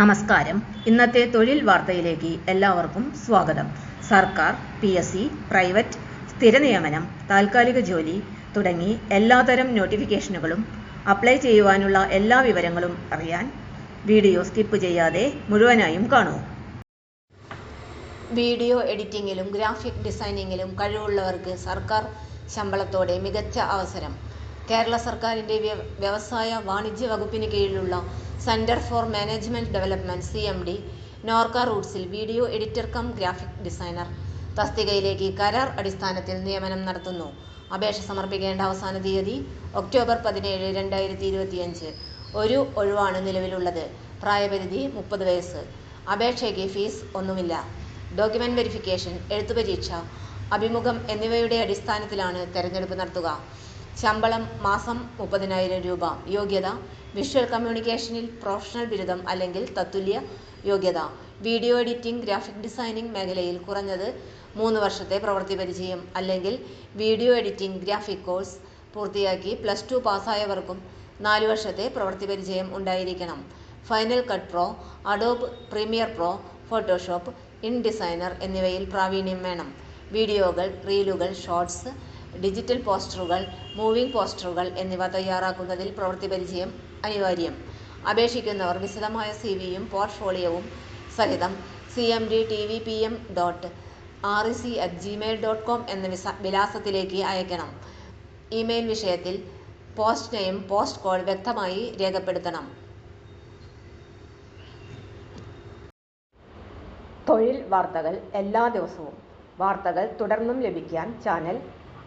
നമസ്കാരം. ഇന്നത്തെ തൊഴിൽ വാർത്തയിലേക്ക് എല്ലാവർക്കും സ്വാഗതം. സർക്കാർ പി എസ് സി പ്രൈവറ്റ് സ്ഥിര നിയമനം താൽക്കാലിക ജോലി തുടങ്ങി എല്ലാതരം നോട്ടിഫിക്കേഷനുകളും അപ്ലൈ ചെയ്യുവാനുള്ള എല്ലാ വിവരങ്ങളും അറിയാൻ വീഡിയോ സ്കിപ്പ് ചെയ്യാതെ മുഴുവനായും കാണൂ. വീഡിയോ എഡിറ്റിംഗിലും ഗ്രാഫിക് ഡിസൈനിങ്ങിലും കഴിവുള്ളവർക്ക് സർക്കാർ ശമ്പളത്തോടെ മികച്ച അവസരം. കേരള സർക്കാരിന്റെ വ്യവസായ വാണിജ്യ വകുപ്പിന് കീഴിലുള്ള centre for management development C M D NORKA റൂട്ട്സിൽ video editor cum graphic designer. തസ്തികയിലേക്ക് കരാർ അടിസ്ഥാനത്തിൽ നിയമനം നടത്തുന്നു. അപേക്ഷ സമർപ്പിക്കേണ്ട അവസാന തീയതി ഒക്ടോബർ പതിനേഴ് രണ്ടായിരത്തി ഇരുപത്തിയഞ്ച് ഒരു ഒഴിവാണ് നിലവിലുള്ളത്. പ്രായപരിധി മുപ്പത് വയസ്സ്. അപേക്ഷയ്ക്ക് ഫീസ് ഒന്നുമില്ല. ഡോക്യുമെന്റ് വെരിഫിക്കേഷൻ എഴുത്തുപരീക്ഷ അഭിമുഖം എന്നിവയുടെ അടിസ്ഥാനത്തിലാണ് തെരഞ്ഞെടുപ്പ് നടത്തുക. ശമ്പളം മാസം മുപ്പതിനായിരം രൂപ. യോഗ്യത വിഷ്വൽ കമ്മ്യൂണിക്കേഷനിൽ പ്രൊഫഷണൽ ബിരുദം അല്ലെങ്കിൽ തത്തുല്യ യോഗ്യത. വീഡിയോ എഡിറ്റിംഗ് ഗ്രാഫിക് ഡിസൈനിംഗ് മേഖലയിൽ കുറഞ്ഞത് മൂന്ന് വർഷത്തെ പ്രവൃത്തി പരിചയം അല്ലെങ്കിൽ വീഡിയോ എഡിറ്റിംഗ് ഗ്രാഫിക് കോഴ്സ് പൂർത്തിയാക്കി പ്ലസ് ടു പാസ്സായവർക്കും നാല് വർഷത്തെ പ്രവൃത്തി പരിചയം ഉണ്ടായിരിക്കണം. Final cut pro Adobe premiere pro Photoshop in designer എന്നിവയിൽ പ്രാവീണ്യം വേണം. വീഡിയോകൾ റീലുകൾ ഷോർട്സ് ഡിജിറ്റൽ പോസ്റ്ററുകൾ മൂവിംഗ് പോസ്റ്ററുകൾ എന്നിവ തയ്യാറാക്കുന്നതിൽ പ്രവൃത്തി പരിചയം അനിവാര്യം. അപേക്ഷിക്കുന്നവർ വിശദമായ സി വിയും പോർട്ട്ഫോളിയോവും സഹിതം C M D T V P M dot R E C at Gmail dot com എന്ന വിസ വിലാസത്തിലേക്ക് അയക്കണം. ഇമെയിൽ വിഷയത്തിൽ പോസ്റ്റ് നെയിം പോസ്റ്റ് കോഡ് വ്യക്തമായി രേഖപ്പെടുത്തണം. തൊഴിൽ വാർത്തകൾ എല്ലാ ദിവസവും. വാർത്തകൾ തുടർന്നും ലഭിക്കാൻ ചാനൽ